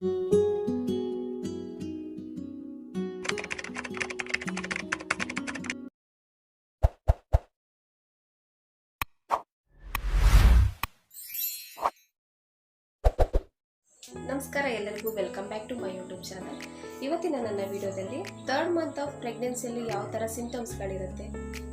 ನಮಸ್ಕಾರ ಎಲ್ಲರಿಗೂ welcome back to my ಇವತ್ತಿನ ನನ್ನ ವಿಡಿಯೋದಲ್ಲಿ ಥರ್ಡ್ ಮಂತ್ ಆಫ್ ಪ್ರೆಗ್ನೆನ್ಸಿಯಲ್ಲಿ ಯಾವ ಥರ ಸಿಂಟಮ್ಸ್ಗಳಿರುತ್ತೆ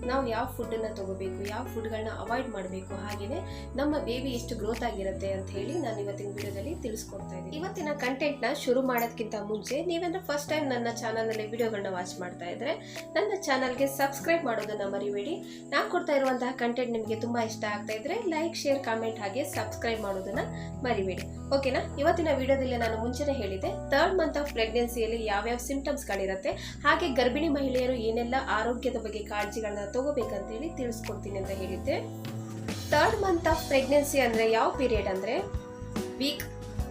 ನಾವು ಯಾವ ಫುಡ್ಡನ್ನು ತಗೋಬೇಕು, ಯಾವ ಫುಡ್ಗಳನ್ನ ಅವಾಯ್ಡ್ ಮಾಡಬೇಕು ಹಾಗೆಯೇ ನಮ್ಮ ಬೇಬಿ ಎಷ್ಟು ಗ್ರೋತ್ ಆಗಿರುತ್ತೆ ಅಂತ ಹೇಳಿ ನಾನು ಇವತ್ತಿನ ವಿಡಿಯೋದಲ್ಲಿ ತಿಳಿಸ್ಕೊಡ್ತಾ ಇದ್ದೀನಿ. ಇವತ್ತಿನ ಕಂಟೆಂಟ್ನ ಶುರು ಮಾಡೋದಕ್ಕಿಂತ ಮುಂಚೆ ನೀವೇನಾದ್ರೂ ಫಸ್ಟ್ ಟೈಮ್ ನನ್ನ ಚಾನಲ್ನಲ್ಲಿ ವಿಡಿಯೋಗಳನ್ನ ವಾಚ್ ಮಾಡ್ತಾ ಇದ್ರೆ ನನ್ನ ಚಾನಲ್ಗೆ ಸಬ್ಸ್ಕ್ರೈಬ್ ಮಾಡೋದನ್ನ ಮರಿಬೇಡಿ. ನಾನು ಕೊಡ್ತಾ ಇರುವಂತಹ ಕಂಟೆಂಟ್ ನಿಮಗೆ ತುಂಬ ಇಷ್ಟ ಆಗ್ತಾ ಇದ್ರೆ ಲೈಕ್ ಶೇರ್ ಕಾಮೆಂಟ್ ಹಾಗೆ ಸಬ್ಸ್ಕ್ರೈಬ್ ಮಾಡೋದನ್ನ ಮರಿಬೇಡಿ. ಓಕೆನಾ ಇವತ್ತಿನ ವಿಡಿಯೋದಲ್ಲಿ ನಾನು ಮುಂಚೆನೇ ಹೇಳಿದೆ ಥರ್ಡ್ ಮಂತ್ ಆಫ್ ಪ್ರೆಗ್ನೆನ್ಸಿಯಲ್ಲಿ ಯಾವ್ಯಾವ ಸಿಂಟಮ್ಸ್ಗಳಿರುತ್ತೆ ಹಾಗೆ ಗರ್ಭಿಣಿ ಮಹಿಳೆಯರು ಏನೆಲ್ಲ ಆರೋಗ್ಯದ ಬಗ್ಗೆ ಕಾಳಜಿಗಳನ್ನ ತಗೋಬೇಕಂತೇಳಿ ತಿಳಿಸ್ಕೊಡ್ತೀನಿ ಅಂತ ಹೇಳಿದ್ದೆ. ಥರ್ಡ್ ಮಂತ್ ಆಫ್ ಪ್ರೆಗ್ನೆನ್ಸಿ ಅಂದರೆ ಯಾವ ಪೀರಿಯಡ್ ಅಂದರೆ? ವೀಕ್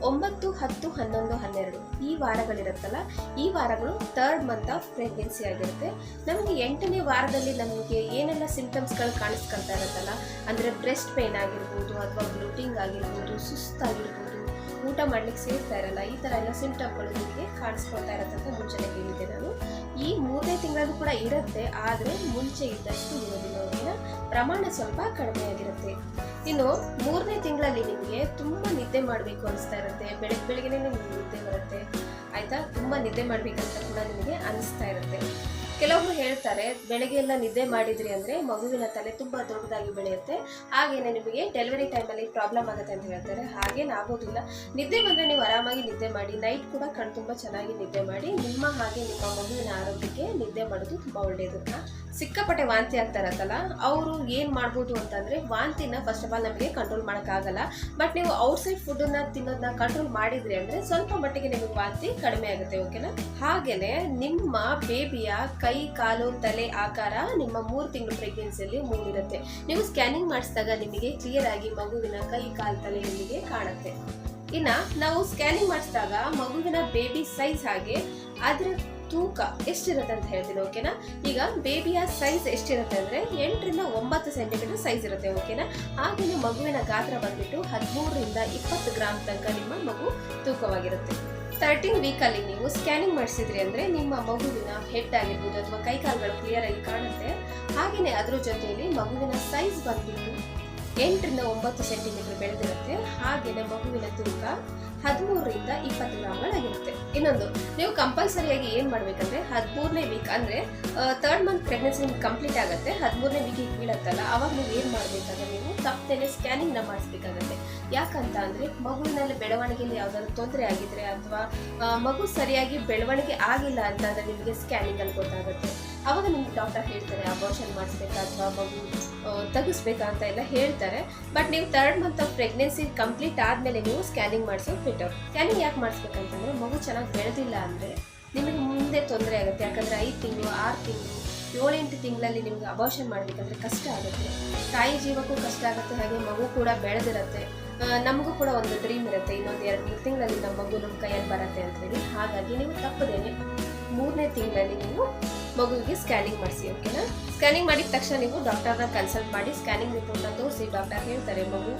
ಒಂಬತ್ತು, ಹತ್ತು, ಹನ್ನೊಂದು, ಹನ್ನೆರಡು. ಈ ವಾರಗಳಿರುತ್ತಲ್ಲ, ಈ ವಾರಗಳು ಥರ್ಡ್ ಮಂತ್ ಆಫ್ ಪ್ರೆಗ್ನೆನ್ಸಿ ಆಗಿರುತ್ತೆ. ನಮಗೆ ಎಂಟನೇ ವಾರದಲ್ಲಿ ನಮಗೆ ಏನೆಲ್ಲ ಸಿಂಟಮ್ಸ್ಗಳು ಕಾಣಿಸ್ಕೊಳ್ತಾ ಇರುತ್ತಲ್ಲ, ಅಂದರೆ ಬ್ರೆಸ್ಟ್ ಪೇನ್ ಆಗಿರ್ಬೋದು, ಅಥವಾ ಬ್ಲೂಟಿಂಗ್ ಆಗಿರ್ಬೋದು, ಸುಸ್ತಾಗಿರ್ಬೋದು ಊಟ ಮಾಡ್ಲಿಕ್ಕೆ ಸೇರ್ತಾ ಇರಲ್ಲ, ಈ ಥರ ಎಲ್ಲ ಸಿಂಟಮ್ಗಳು ನಿಮಗೆ ಕಾಣಿಸ್ಕೊಳ್ತಾ ಇರುತ್ತೆ ಅಂತ ಮುಂಚೆನೇ ಹೇಳಿದ್ದೆ ನಾನು. ಈ ಮೂರನೇ ತಿಂಗಳಲ್ಲೂ ಕೂಡ ಇರುತ್ತೆ, ಆದರೆ ಮುಂಚೆ ಇದ್ದಷ್ಟು ಇರೋದಿಲ್ಲ ಅವರಿನ ಪ್ರಮಾಣ ಸ್ವಲ್ಪ ಕಡಿಮೆ ಆಗಿರುತ್ತೆ. ಇನ್ನು ಮೂರನೇ ತಿಂಗಳಲ್ಲಿ ನಿಮಗೆ ತುಂಬ ನಿದ್ದೆ ಮಾಡಬೇಕು ಅನಿಸ್ತಾ ಇರುತ್ತೆ ಬೆಳಗ್ಗೆ ಬೆಳಗ್ಗೆನೇ ನಿಮಗೆ ನಿದ್ದೆ ಬರುತ್ತೆ, ಆಯಿತಾ? ತುಂಬ ನಿದ್ದೆ ಮಾಡಬೇಕಂತ ಕೂಡ ನಿಮಗೆ ಅನಿಸ್ತಾ ಇರುತ್ತೆ. ಕೆಲವೊಬ್ರು ಹೇಳ್ತಾರೆ ಬೆಳಗ್ಗೆ ಎಲ್ಲ ನಿದ್ದೆ ಮಾಡಿದ್ರಿ ಅಂದರೆ ಮಗುವಿನ ತಲೆ ತುಂಬ ದೊಡ್ಡದಾಗಿ ಬೆಳೆಯುತ್ತೆ. ಹಾಗೇನೆ ನಿಮಗೆ ಡೆಲಿವರಿ ಟೈಮಲ್ಲಿ ಪ್ರಾಬ್ಲಮ್ ಆಗುತ್ತೆ ಅಂತ ಹೇಳ್ತಾರೆ. ಹಾಗೇನಾಗೋದಿಲ್ಲ ನಿದ್ದೆ ಬಂದರೆ ನೀವು ಆರಾಮಾಗಿ ನಿದ್ದೆ ಮಾಡಿ ನೈಟ್ ಕೂಡ ಕಣ್ ತುಂಬ ಚೆನ್ನಾಗಿ ನಿದ್ದೆ ಮಾಡಿ, ನಿಮ್ಮ ಹಾಗೆ ನಿಮ್ಮ ಮಗುವಿನ ಆರೋಗ್ಯಕ್ಕೆ ನಿದ್ದೆ ಮಾಡೋದು ತುಂಬ ಒಳ್ಳೆಯದು ಸಿಕ್ಕಾಪಟ್ಟೆ ವಾಂತಿ ಆಗ್ತಾ ಇರತ್ತಲ್ಲ ಅವರು ಏನು ಮಾಡ್ಬೋದು ಅಂತಂದರೆ ವಾಂತಿನ ಫಸ್ಟ್ ಆಫ್ ಆಲ್ ನಮಗೆ ಕಂಟ್ರೋಲ್ ಮಾಡೋಕ್ಕಾಗಲ್ಲ. ಬಟ್ ನೀವು ಔಟ್ಸೈಡ್ ಫುಡ್ಡನ್ನು ತಿನ್ನೋದನ್ನ ಕಂಟ್ರೋಲ್ ಮಾಡಿದ್ರಿ ಅಂದರೆ ಸ್ವಲ್ಪ ಮಟ್ಟಿಗೆ ನಿಮಗೆ ವಾಂತಿ ಕಡಿಮೆ ಆಗುತ್ತೆ ಓಕೆನಾ ಹಾಗೆಯೇ ನಿಮ್ಮ ಬೇಬಿಯ ಕೈ, ಕಾಲು, ತಲೆ ಆಕಾರ ನಿಮ್ಮ ಮೂರು ತಿಂಗಳು ಪ್ರೆಗ್ನೆನ್ಸಿಯಲ್ಲಿ ಮೂಡಿರುತ್ತೆ. ನೀವು ಸ್ಕ್ಯಾನಿಂಗ್ ಮಾಡಿಸಿದಾಗ ನಿಮಗೆ ಕ್ಲಿಯರ್ ಆಗಿ ಮಗುವಿನ ಕೈ, ಕಾಲು, ತಲೆ ನಿಮಗೆ ಕಾಣುತ್ತೆ. ಇನ್ನು ನಾವು ಸ್ಕ್ಯಾನಿಂಗ್ ಮಾಡಿಸಿದಾಗ ಮಗುವಿನ ಬೇಬಿ ಸೈಜ್ ಹಾಗೆ ಅದರ ತೂಕ ಎಷ್ಟಿರುತ್ತೆ ಅಂತ ಹೇಳ್ತೀನಿ ಓಕೆನಾ ಈಗ ಬೇಬಿಯ ಸೈಜ್ ಎಷ್ಟಿರುತ್ತೆ ಅಂದ್ರೆ ಎಂಟರಿಂದ ಒಂಬತ್ತು ಸೆಂಟಿಮೀಟರ್ ಸೈಜ್ ಇರುತ್ತೆ ಓಕೆನಾ ಹಾಗೆಯೇ ಮಗುವಿನ ಗಾತ್ರ ಬಂದ್ಬಿಟ್ಟು ಹದಿಮೂರರಿಂದ ಇಪ್ಪತ್ತು ಗ್ರಾಮ್ ತನಕ ನಿಮ್ಮ ಮಗು ತೂಕವಾಗಿರುತ್ತೆ. ತರ್ಟೀನ್ ವೀಕಲ್ಲಿ ನೀವು ಸ್ಕ್ಯಾನಿಂಗ್ ಮಾಡಿಸಿದ್ರಿ ಅಂದರೆ ನಿಮ್ಮ ಮಗುವಿನ ಹೆಡ್ ಆಗಿರ್ಬೋದು ಅಥವಾ ಕೈಕಾಲುಗಳು ಕ್ಲಿಯರ್ ಆಗಿ ಕಾಣುತ್ತೆ. ಹಾಗೆಯೇ ಅದ್ರ ಜೊತೆಯಲ್ಲಿ ಮಗುವಿನ ಸೈಜ್ ಬಂದ್ಬಿಟ್ಟು ಎಂಟರಿಂದ ಒಂಬತ್ತು ಸೆಂಟಿಮೀಟರ್ ಬೆಳೆದಿರುತ್ತೆ. ಹಾಗೆಯೇ ಮಗುವಿನ ತೂಕ ಹದಿಮೂರರಿಂದ ಇಪ್ಪತ್ತು ಗ್ರಾಮ್ಗಳಾಗಿರುತ್ತೆ ಇನ್ನೊಂದು, ನೀವು ಕಂಪಲ್ಸರಿಯಾಗಿ ಏನು ಮಾಡಬೇಕಂದ್ರೆ ಹದಿಮೂರನೇ ವೀಕ್ ಅಂದರೆ ತರ್ಡ್ ಮಂತ್ ಪ್ರೆಗ್ನೆನ್ಸಿ ಕಂಪ್ಲೀಟ್ ಆಗುತ್ತೆ. ಹದಿಮೂರನೇ ವೀಕಿಗೆ ಬೀಳುತ್ತಲ್ಲ ಅವಾಗ ನೀವು ಏನು ಮಾಡಬೇಕಂದ್ರೆ ನೀವು ತಪ್ಪದೇನೆ ಸ್ಕ್ಯಾನಿಂಗ್ನ ಮಾಡಿಸ್ಬೇಕಾಗತ್ತೆ. ಯಾಕಂತ ಅಂದರೆ ಮಗುವಿನಲ್ಲಿ ಬೆಳವಣಿಗೆಯಲ್ಲಿ ಯಾವುದಾದ್ರು ತೊಂದರೆ ಆಗಿದ್ರೆ ಅಥವಾ ಮಗು ಸರಿಯಾಗಿ ಬೆಳವಣಿಗೆ ಆಗಿಲ್ಲ ಅಂತಂದರೆ ನಿಮಗೆ ಸ್ಕ್ಯಾನಿಂಗಲ್ಲಿ ಗೊತ್ತಾಗುತ್ತೆ. ಅವಾಗ ನಿಮ್ಗೆ ಡಾಕ್ಟರ್ ಹೇಳ್ತಾರೆ ಅಬಾರ್ಷನ್ ಮಾಡಿಸ್ಬೇಕಾ ಅಥವಾ ಮಗು ತಗಿಸ್ಬೇಕಾ ಅಂತ ಎಲ್ಲ ಹೇಳ್ತಾರೆ. ಬಟ್ ನೀವು third month of pregnancy complete ಆದಮೇಲೆ ನೀವು ಸ್ಕ್ಯಾನಿಂಗ್ ಮಾಡಿಸೋದು ಬೆಟರ್ ಸ್ಕ್ಯಾನಿಂಗ್ ಯಾಕೆ ಮಾಡಿಸ್ಬೇಕಂತಂದ್ರೆ, ಮಗು ಚೆನ್ನಾಗಿ ಬೆಳೆದಿಲ್ಲ ಅಂದರೆ ನಿಮಗೆ ಮುಂದೆ ತೊಂದರೆ ಆಗುತ್ತೆ. ಯಾಕಂದರೆ ಐದು ತಿಂಗಳು, ಆರು ತಿಂಗಳು, ಏಳೆಂಟು ತಿಂಗಳಲ್ಲಿ ನಿಮ್ಗೆ ಅಬಾರ್ಷನ್ ಮಾಡಬೇಕಂದ್ರೆ ಕಷ್ಟ ಆಗುತ್ತೆ. ತಾಯಿ ಜೀವಕ್ಕೂ ಕಷ್ಟ ಆಗುತ್ತೆ, ಹಾಗೆ ಮಗು ಕೂಡ ಬೆಳೆದಿರುತ್ತೆ. ನಮಗೂ ಕೂಡ ಒಂದು ಡ್ರೀಮ್ ಇರುತ್ತೆ. ಇನ್ನೊಂದು ಎರಡು ಮೂರು ತಿಂಗಳಲ್ಲಿ ನಮ್ಮ ಮಗು ನಮ್ಮ ಕೈಯಲ್ಲಿ ಬರುತ್ತೆ ಅಂತ ಹೇಳಿ. ಹಾಗಾಗಿ ನೀವು ತಪ್ಪದೇನೆ. ಮೂರನೇ ತಿಂಗಳಲ್ಲಿ ನೀವು ಮಗುವಿಗೆ ಸ್ಕ್ಯಾನಿಂಗ್ ಮಾಡಿಸಿ, ಓಕೆನಾ? ಸ್ಕ್ಯಾನಿಂಗ್ ಮಾಡಿದ ತಕ್ಷಣ ನೀವು ಡಾಕ್ಟರ್ನ ಕನ್ಸಲ್ಟ್ ಮಾಡಿ ಸ್ಕ್ಯಾನಿಂಗ್ ರಿಪೋರ್ಟ್ನ ತೋರಿಸಿ ಡಾಕ್ಟರ್ ಹೇಳ್ತಾರೆ, ಮಗು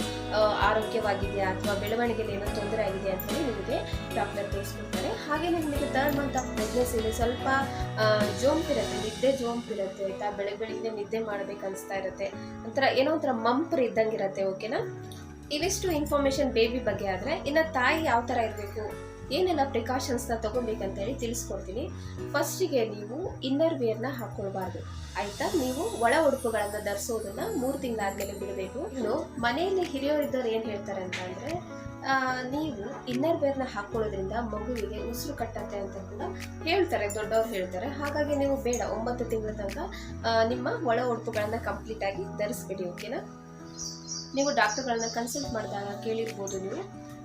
ಆರೋಗ್ಯವಾಗಿದೆಯಾ ಅಥವಾ ಬೆಳವಣಿಗೆಯಲ್ಲಿ ಏನೋ ತೊಂದರೆ ಆಗಿದೆ ಅಂತ ಹೇಳಿ ನಿಮಗೆ ಡಾಕ್ಟರ್ ತೋರಿಸ್ಕೊಡ್ತಾರೆ. ಹಾಗೆ ನಿಮಗೆ ಥರ್ಡ್ ಮಂತ್ ಆಫ್ ಪ್ರೆಗ್ನೆನ್ಸಿಲಿ ಸ್ವಲ್ಪ ಜೋಂಪಿರುತ್ತೆ ನಿದ್ದೆ ಜೋಂಪಿರುತ್ತೆ ಆಯಿತಾ? ಬೆಳಗ್ಗೆ ಬೆಳಿಗ್ಗೆ ನಿದ್ದೆ ಮಾಡಬೇಕು ಅನಿಸ್ತಾ ಇರುತ್ತೆ. ಒಂಥರ ಏನೋ ಒಂಥರ ಮಂಪ್ರ್ ಇದ್ದಂಗಿರುತ್ತೆ, ಓಕೆನಾ? ಇವಿಷ್ಟು ಇನ್ಫಾರ್ಮೇಷನ್ ಬೇಬಿ ಬಗ್ಗೆ ಆದರೆ, ಇನ್ನು ತಾಯಿ ಯಾವ ಥರ ಇರಬೇಕು? ಏನೆಲ್ಲ ಪ್ರಿಕಾಷನ್ಸ್ನ ಹೇಳಿ ತಿಳಿಸ್ಕೊಡ್ತೀನಿ. ಫಸ್ಟಿಗೆ ನೀವು ಇನ್ನರ್ ವೇರ್ನ ಹಾಕ್ಕೊಳ್ಬಾರ್ದು ಆಯಿತಾ? ನೀವು ಒಳ ಉಡುಪುಗಳನ್ನು ಧರಿಸೋದನ್ನು ಮೂರು ತಿಂಗಳಾದ್ಮೇಲೆ ಬಿಡಬೇಕು. ಇನ್ನು ಮನೆಯಲ್ಲಿ ಹಿರಿಯರಿದ್ದವ್ರು ಏನು ಹೇಳ್ತಾರೆ ಅಂತ ಅಂದರೆ ನೀವು ಇನ್ನರ್ ವೇರ್ನ ಹಾಕ್ಕೊಳ್ಳೋದ್ರಿಂದ ಮಗುವಿಗೆ ಉಸಿರು ಕಟ್ಟತ್ತೆ ಅಂತ ಕೂಡ ಹೇಳ್ತಾರೆ, ದೊಡ್ಡವ್ರು ಹೇಳ್ತಾರೆ. ಹಾಗಾಗಿ ನೀವು ಬೇಡ, ಒಂಬತ್ತು ತಿಂಗಳ ತನಕ ನಿಮ್ಮ ಒಳ ಉಡುಪುಗಳನ್ನು ಕಂಪ್ಲೀಟಾಗಿ ಧರಿಸ್ಬಿಡಿ ಓಕೆನಾ ನೀವು ಡಾಕ್ಟರ್ಗಳನ್ನ ಕನ್ಸಲ್ಟ್ ಮಾಡಿದಾಗ ಕೇಳಿರ್ಬೋದು ನೀವು.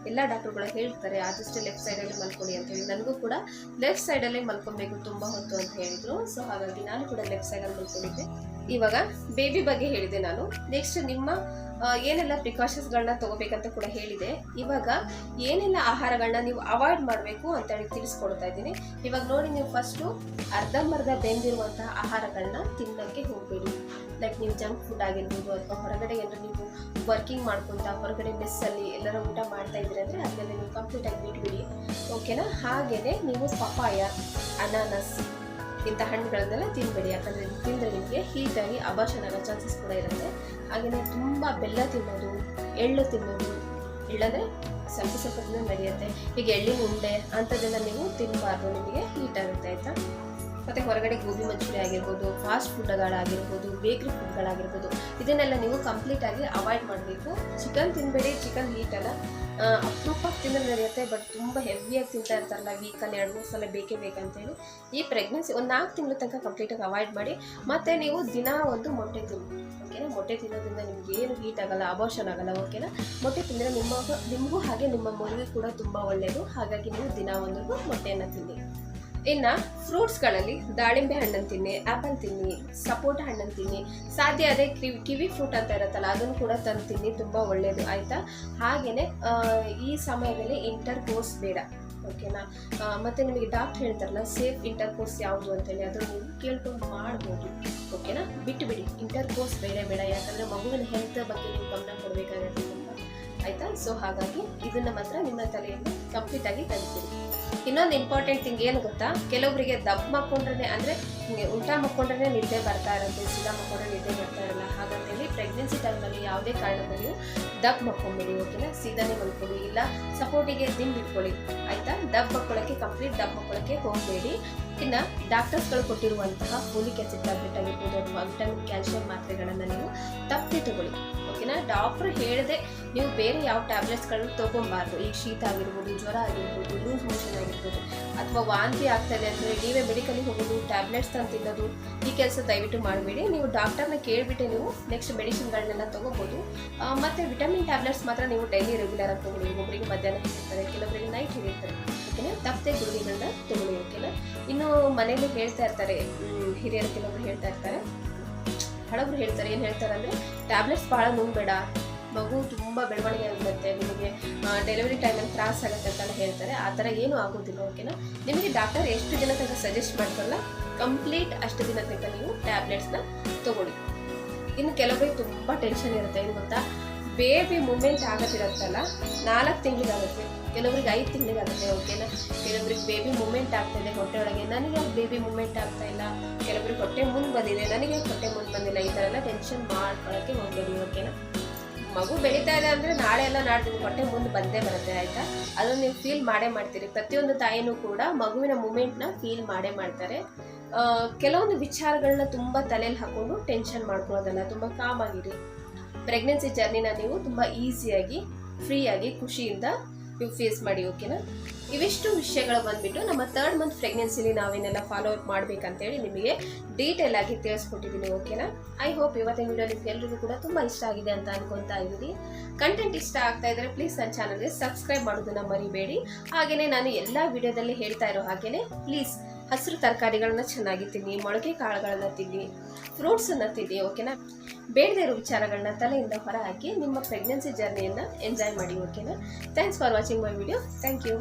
ಎಲ್ಲ ಡಾಕ್ಟರ್ಗಳು ಹೇಳ್ತಾರೆ ಆದಷ್ಟು ಲೆಫ್ಟ್ ಸೈಡಲ್ಲಿ ಮಲ್ಕೊಳ್ಳಿ ಅಂತ ಹೇಳಿ. ನನಗೂ ಕೂಡ ಲೆಫ್ಟ್ ಸೈಡಲ್ಲೇ ಮಲ್ಕೊಬೇಕು, ತುಂಬ ಹೊತ್ತು ಅಂತ ಹೇಳಿದ್ರು. ಸೊ ಹಾಗಾಗಿ ನಾನು ಕೂಡ ಲೆಫ್ಟ್ ಸೈಡಲ್ಲಿ ಮಲ್ಕೊಂಡಿದ್ದೆ. ಇವಾಗ ಬೇಬಿ ಬಗ್ಗೆ ಹೇಳಿದೆ ನಾನು. ನೆಕ್ಸ್ಟ್ ನಿಮ್ಮ ಏನೆಲ್ಲ ಪ್ರಿಕಾಷನ್ಸ್ಗಳನ್ನ ತಗೋಬೇಕಂತ ಕೂಡ ಹೇಳಿದೆ. ಇವಾಗ ಏನೆಲ್ಲ ಆಹಾರಗಳನ್ನ ನೀವು ಅವಾಯ್ಡ್ ಮಾಡಬೇಕು ಅಂತ ಹೇಳಿ ತಿಳಿಸ್ಕೊಡ್ತಾ ಇದ್ದೀನಿ. ಇವಾಗ ನೋಡಿ ನೀವು ಫಸ್ಟು ಅರ್ಧಂಬರ್ಧ ಬೆಂದಿರುವಂತಹ ಆಹಾರಗಳನ್ನ ತಿನ್ನೋಕ್ಕೆ ಹೋಗಬೇಡಿ. ಲೈಕ್ ನೀವು ಜಂಕ್ ಫುಡ್ ಆಗಿರ್ಬೋದು ಅಥವಾ ಹೊರಗಡೆ ಏನಾದ್ರು ನೀವು ವರ್ಕಿಂಗ್ ಮಾಡ್ಕೊಂತ ಹೊರಗಡೆ ಮೆಸ್ಸಲ್ಲಿ ಎಲ್ಲರ ಊಟ ಮಾಡ್ತಾ ಇದ್ರೆ ಅಂದರೆ ಅದನ್ನೆಲ್ಲ ನೀವು ಕಂಪ್ಲೀಟಾಗಿ ಬಿಟ್ಬಿಡಿ ಓಕೆನಾ ಹಾಗೆಯೇ ನೀವು ಪಪಾಯ ಅನಾನಸ್ ಇಂಥ ಹಣ್ಣುಗಳನ್ನೆಲ್ಲ ತಿನ್ನಬೇಡಿ ಯಾಕಂದರೆ ತಿಂದರೆ ನಿಮಗೆ ಹೀಟಾಗಿ ಅಭಾಷಣ ಆಗೋ ಚಾನ್ಸಸ್ ಕೂಡ ಇರುತ್ತೆ. ಹಾಗೆಯೇ ತುಂಬ ಬೆಲ್ಲ ತಿನ್ನೋದು, ಎಳ್ಳು ತಿನ್ನೋದು ಎಳ್ಳಂದರೆ ಸ್ವಲ್ಪ ಸ್ವಲ್ಪ ನಡೆಯುತ್ತೆ. ಈಗ ಎಳ್ಳಿನ ಉಂಡೆ ಅಂಥದ್ದೆಲ್ಲ ನೀವು ತಿನ್ನಬಾರ್ದು ನಿಮಗೆ ಹೀಟ್ ಆಗುತ್ತೆ, ಆಯಿತಾ? ಮತ್ತು ಹೊರಗಡೆ ಗೋಬಿ ಮಂಚೂರಿ ಆಗಿರ್ಬೋದು ಫಾಸ್ಟ್ ಫುಡ್ಗಳಾಗಿರ್ಬೋದು ಬೇಕ್ರಿ ಫುಡ್ಗಳಾಗಿರ್ಬೋದು ಇದನ್ನೆಲ್ಲ ನೀವು ಕಂಪ್ಲೀಟಾಗಿ ಅವಾಯ್ಡ್ ಮಾಡಬೇಕು. ಚಿಕನ್ ತಿನ್ನಬೇಡಿ ಚಿಕನ್ ಹೀಟ್ ಅಲ್ಲ. ಆ, ಅಪರೂಪ ತಿನ್ನೋದು ನಡೆಯುತ್ತೆ ಬಟ್ ತುಂಬ ಹೆವಿಯಾಗಿ ತಿಂತಾ ಇರ್ತಾರಲ್ಲ ವೀಕಲ್ಲಿ ಎರಡು ಮೂರು ಸಲ ಬೇಕೇ ಬೇಕಂತೇಳಿ ಈ ಪ್ರೆಗ್ನೆನ್ಸಿ ಒಂದು ನಾಲ್ಕು ತಿಂಗಳ ತನಕ ಕಂಪ್ಲೀಟಾಗಿ ಅವಾಯ್ಡ್ ಮಾಡಿ ಮತ್ತು ನೀವು ದಿನ ಒಂದು ಮೊಟ್ಟೆ ತಿನ್ನಿ. ಓಕೆನಾ ಮೊಟ್ಟೆ ತಿನ್ನೋದ್ರಿಂದ ನಿಮ್ಗೆ ಏನು ಹೀಟ್ ಆಗಲ್ಲ ಅಬೋಷನ್ ಆಗಲ್ಲ ಓಕೆನಾ ಮೊಟ್ಟೆ ತಿಂದರೆ ನಿಮ್ಮ ನಿಮಗೂ ಹಾಗೆ ನಿಮ್ಮ ಮಗುವಿಗೆ ಕೂಡ ತುಂಬ ಒಳ್ಳೆಯದು ಹಾಗಾಗಿ ನೀವು ದಿನ ಒಂದು ಮೊಟ್ಟೆಯನ್ನು ತಿನ್ನಿ. ಇನ್ನು ಫ್ರೂಟ್ಸ್ಗಳಲ್ಲಿ ದಾಳಿಂಬೆ ಹಣ್ಣನ್ನು ತಿನ್ನಿ ಆ್ಯಪಲ್ ತಿನ್ನಿ, ಸಪೋಟ ಹಣ್ಣನ್ನು ತಿನ್ನಿ. ಸಾಧ್ಯ ಅದೇ ಕಿವಿ ಕಿವಿ ಫ್ರೂಟ್ ಅಂತ ಇರುತ್ತಲ್ಲ, ಅದನ್ನು ಕೂಡ ತಂದು ತಿನ್ನಿ, ತುಂಬ ಒಳ್ಳೆಯದು ಆಯಿತಾ? ಹಾಗೆಯೇ ಈ ಸಮಯದಲ್ಲಿ ಇಂಟರ್ ಕೋರ್ಸ್ ಬೇಡ, ಓಕೆನಾ? ಮತ್ತು ನಿಮಗೆ ಡಾಕ್ಟ್ರ್ ಹೇಳ್ತಾರಲ್ಲ, ಸೇಫ್ ಇಂಟರ್ ಕೋರ್ಸ್ ಯಾವುದು ಅಂತೇಳಿ ಅದನ್ನು ನೀವು ಕೇಳ್ಕೊಂಡು ಮಾಡ್ಬೋದು, ಓಕೆನಾ? ಬಿಟ್ಟು ಬಿಡಿ ಇಂಟರ್ ಕೋರ್ಸ್ ಬೇಡ ಬೇಡ, ಯಾಕಂದರೆ ಮಗುವಿನ ಹೆಲ್ತ್ ಬಗ್ಗೆ ನೀವು ಗಮನ ಕೊಡಬೇಕಾಗುತ್ತೆ ಸೊ ಹಾಗಾಗಿ ಇದನ್ನು ಮಾತ್ರ ನಿಮ್ಮ ತಲೆಯನ್ನು ಕಂಪ್ಲೀಟ್ ಆಗಿ ತೆಗೆದುಬಿಡಿ ಇನ್ನೊಂದು ಇಂಪಾರ್ಟೆಂಟ್ ಥಿಂಗ್ ಏನು ಗೊತ್ತಾ? ಕೆಲವೊಬ್ಬರಿಗೆ ದಬ್ ಮಕ್ಕೊಂಡ್ರೆ ಅಂದರೆ ಉಲ್ಟಾ ಮಕ್ಕೊಂಡ್ರೆ ನಿದ್ದೆ ಬರ್ತಾ ಇರುತ್ತೆ ಸೀದಾ ಮಕ್ಕೊಂಡ್ರೆ ನಿದ್ದೆ ಬರ್ತಾ ಇರಲ್ಲ. ಹಾಗಂತೇಳಿ ಪ್ರೆಗ್ನೆನ್ಸಿ ಟೈಮಲ್ಲಿ ಯಾವುದೇ ಕಾರಣದಲ್ಲಿ ದಬ್ ಮಕ್ಕೊಂಬಿಡಿ ಓಕೆನಾ ಸೀದಾನೇ ಮಲ್ಕೊಳ್ಳಿ. ಇಲ್ಲ ಸಪೋರ್ಟಿಗೆ ದಿಂಬ್ ಇಟ್ಕೊಳ್ಳಿ. ಆಯಿತಾ? ದಬ್ ಮಕ್ಕೊಳ್ಳೋಕ್ಕೆ ಕಂಪ್ಲೀಟ್ ದಬ್ ಮಕ್ಕೊಳ್ಳೋಕ್ಕೆ ಹೋಗಬೇಡಿ. ಇನ್ನು ಡಾಕ್ಟರ್ಸ್ಗಳು ಕೊಟ್ಟಿರುವಂತಹ ಫೋಲಿಕ್ ಆ್ಯಸಿಡ್ ಟ್ಯಾಬ್ಲೆಟ್ ಆಗಿರ್ಬೋದು ಅಥವಾ ವಿಟಮಿನ್ ಕ್ಯಾಲ್ಸಿಯಂ ಮಾತ್ರೆಗಳನ್ನು ನೀವು ತಪ್ಪಿ ತಗೊಳ್ಳಿ ಓಕೆನಾ ಡಾಕ್ಟ್ರು ಹೇಳದೆ, ನೀವು ಬೇರೆ ಯಾವ ಟ್ಯಾಬ್ಲೆಟ್ಸ್ಗಳನ್ನು ತೊಗೊಬಾರ್ದು. ಈ ಶೀತ ಆಗಿರ್ಬೋದು, ಜ್ವರ ಆಗಿರ್ಬೋದು ಲೂಸ್ ಮೋಷನ್ ಆಗಿರ್ಬೋದು ಅಥವಾ ವಾಂತಿ ಆಗ್ತದೆ ಅಂದರೆ ನೀವೇ ಮೆಡಿಕಲಿಗೆ ಹೋಗೋದು ಟ್ಯಾಬ್ಲೆಟ್ಸ್ ತಂದು ತಿನ್ನೋದು ಈ ಕೆಲಸ ದಯವಿಟ್ಟು ಮಾಡಬೇಡಿ. ನೀವು ಡಾಕ್ಟರ್ನ ಕೇಳಿಬಿಟ್ಟೆ ನೀವು ನೆಕ್ಸ್ಟ್ ಮೆಡಿಸಿನ್ಗಳನ್ನೆಲ್ಲ ತೊಗೋಬೋದು. ಮತ್ತು ವಿಟಮಿನ್ ಟ್ಯಾಬ್ಲೆಟ್ಸ್ ಮಾತ್ರ ನೀವು ಡೈಲಿ ರೆಗ್ಯುಲರ್ ಆಗಿ ತೊಗೊಳ್ಳಿ. ಒಬ್ಬರಿಗೆ ಮಧ್ಯಾಹ್ನ ಹೇಳಿರ್ತಾರೆ ಕೆಲವರಿಗೆ ನೈಟ್ ಹೇಳಿರ್ತಾರೆ ಓಕೆನಾ ತಪ್ಪದೆ ಗುಳಿಗೆಗಳನ್ನ ತೊಗೊಳ್ಳಿ ಓಕೆನಾ ಇನ್ನು ಮನೇಲಿ ಹೇಳ್ತಾ ಇರ್ತಾರೆ ಹಿರಿಯರು ಕೆಲವರು ಹೇಳ್ತಾ ಇರ್ತಾರೆ ಹಳಬ್ರು ಹೇಳ್ತಾರೆ, ಏನು ಹೇಳ್ತಾರೆ ಅಂದರೆ ಟ್ಯಾಬ್ಲೆಟ್ಸ್ ಭಾಳ ನುಂಗಬೇಡ ಮಗು ತುಂಬ ಬೆಳವಣಿಗೆ ಆಗುತ್ತೆ, ನಿಮಗೆ ಡೆಲಿವರಿ ಟೈಮಲ್ಲಿ ತ್ರಾಸ ಆಗುತ್ತೆ ಅಂತೆಲ್ಲ ಹೇಳ್ತಾರೆ. ಆ ಥರ ಏನೂ ಆಗೋದಿಲ್ಲ ಓಕೆನಾ ನಿಮಗೆ ಡಾಕ್ಟರ್ ಎಷ್ಟು ದಿನ ತನಕ ಸಜೆಸ್ಟ್ ಮಾಡ್ತಾರಲ್ಲ ಕಂಪ್ಲೀಟ್ ಅಷ್ಟು ದಿನ ತನಕ ನೀವು ಟ್ಯಾಬ್ಲೆಟ್ಸ್ನ ತಗೊಳ್ಳಿ. ಇನ್ನು ಕೆಲವರಿಗೆ ತುಂಬ ಟೆನ್ಷನ್ ಇರುತ್ತೆ, ಏನು ಗೊತ್ತಾ? ಬೇಬಿ ಮೂಮೆಂಟ್ ಆಗತ್ತಿರತ್ತಲ್ಲ ನಾಲ್ಕು ತಿಂಗಳಿಗಾಗುತ್ತೆ. ಕೆಲವ್ರಿಗೆ ಐದು ತಿಂಗಳಿಗಾಗುತ್ತೆ, ಓಕೆನಾ? ಕೆಲವ್ರಿಗೆ ಬೇಬಿ ಮೂಮೆಂಟ್ ಆಗ್ತಾಯಿದೆ ಹೊಟ್ಟೆ ಒಳಗೆ. ನನಗೆ ಬೇಬಿ ಮೂಮೆಂಟ್ ಆಗ್ತಾ ಇಲ್ಲ? ಕೆಲವರಿಗೆ ಹೊಟ್ಟೆ ಮುಂದೆ ಬಂದಿದೆ. ನನಗೆ ಹೊಟ್ಟೆ ಮುಂದೆ ಬಂದಿಲ್ಲ? ಈ ಥರ ಎಲ್ಲ ಟೆನ್ಷನ್ ಮಾಡ್ಕೊಳ್ಳೋಕ್ಕೆ ಹೋಗಬೇಡಿ, ಓಕೆನಾ? ಮಗು ಬೆಳೀತಾ ಇದೆ ಅಂದರೆ ನಾಳೆ ಎಲ್ಲ ನಾಡ್ದು ಹೊಟ್ಟೆ ಮುಂದೆ ಬಂದೇ ಬರುತ್ತೆ, ಆಯಿತಾ? ಅದನ್ನು ನೀವು ಫೀಲ್ ಮಾಡೇ ಮಾಡ್ತೀರಿ. ಪ್ರತಿಯೊಂದು ತಾಯಿನೂ ಕೂಡ ಮಗುವಿನ ಮೂಮೆಂಟ್ನ ಫೀಲ್ ಮಾಡೇ ಮಾಡ್ತಾರೆ. ಕೆಲವೊಂದು ವಿಚಾರಗಳನ್ನ ತುಂಬ ತಲೆಯಲ್ಲಿ ಹಾಕೊಂಡು ಟೆನ್ಷನ್ ಮಾಡ್ಕೊಳ್ಳೋದಲ್ಲ, ತುಂಬ ಕಾಮಾಗಿರಿ ಪ್ರೆಗ್ನೆನ್ಸಿ ಜರ್ನಿನ ನೀವು ತುಂಬ ಈಸಿಯಾಗಿ ಫ್ರೀಯಾಗಿ ಖುಷಿಯಿಂದ ನೀವು ಫೇಸ್ ಮಾಡಿ ಓಕೆನಾ ಇವಿಷ್ಟು ವಿಷಯಗಳು ಬಂದ್ಬಿಟ್ಟು ನಮ್ಮ ತರ್ಡ್ ಮಂತ್ ಪ್ರೆಗ್ನೆನ್ಸಿಲಿ ನಾವೇನೆಲ್ಲ ಫಾಲೋ ಅಪ್ ಮಾಡಬೇಕಂತೇಳಿ ನಿಮಗೆ ಡೀಟೇಲ್ ಆಗಿ ತಿಳಿಸ್ಕೊಟ್ಟಿದ್ದೀನಿ ಓಕೆನಾ ಐ ಹೋಪ್ ಇವತ್ತಿನ ವಿಡಿಯೋ ನಿಮ್ಗೆ ಎಲ್ರಿಗೂ ಕೂಡ ತುಂಬ ಇಷ್ಟ ಆಗಿದೆ ಅಂತ ಅನ್ಕೊತಾ ಇದ್ದೀನಿ. ಕಂಟೆಂಟ್ ಇಷ್ಟ ಆಗ್ತಾ ಇದ್ರೆ ಪ್ಲೀಸ್ ನನ್ನ ಚಾನಲ್ಗೆ ಸಬ್ಸ್ಕ್ರೈಬ್ ಮಾಡೋದನ್ನ ಮರಿಬೇಡಿ. ಹಾಗೆಯೇ ನಾನು ಎಲ್ಲ ವಿಡಿಯೋದಲ್ಲಿ ಹೇಳ್ತಾ ಇರೋ ಹಾಗೆಯೇ ಪ್ಲೀಸ್ ಹಸಿರು ತರಕಾರಿಗಳನ್ನ ಚೆನ್ನಾಗಿ ತಿನ್ನಿ, ಮೊಳಕೆ ಕಾಳುಗಳನ್ನ ತಿನ್ನಿ ಫ್ರೂಟ್ಸನ್ನು ತಿನ್ನಿ ಓಕೆನಾ ಬೇಡದೇ ಇರೋ ವಿಚಾರಗಳನ್ನ ತಲೆಯಿಂದ ಹೊರ ಹಾಕಿ ನಿಮ್ಮ ಪ್ರೆಗ್ನೆನ್ಸಿ ಜರ್ನಿಯನ್ನು ಎಂಜಾಯ್ ಮಾಡಿ ಓಕೆನಾ thanks for watching my video thank you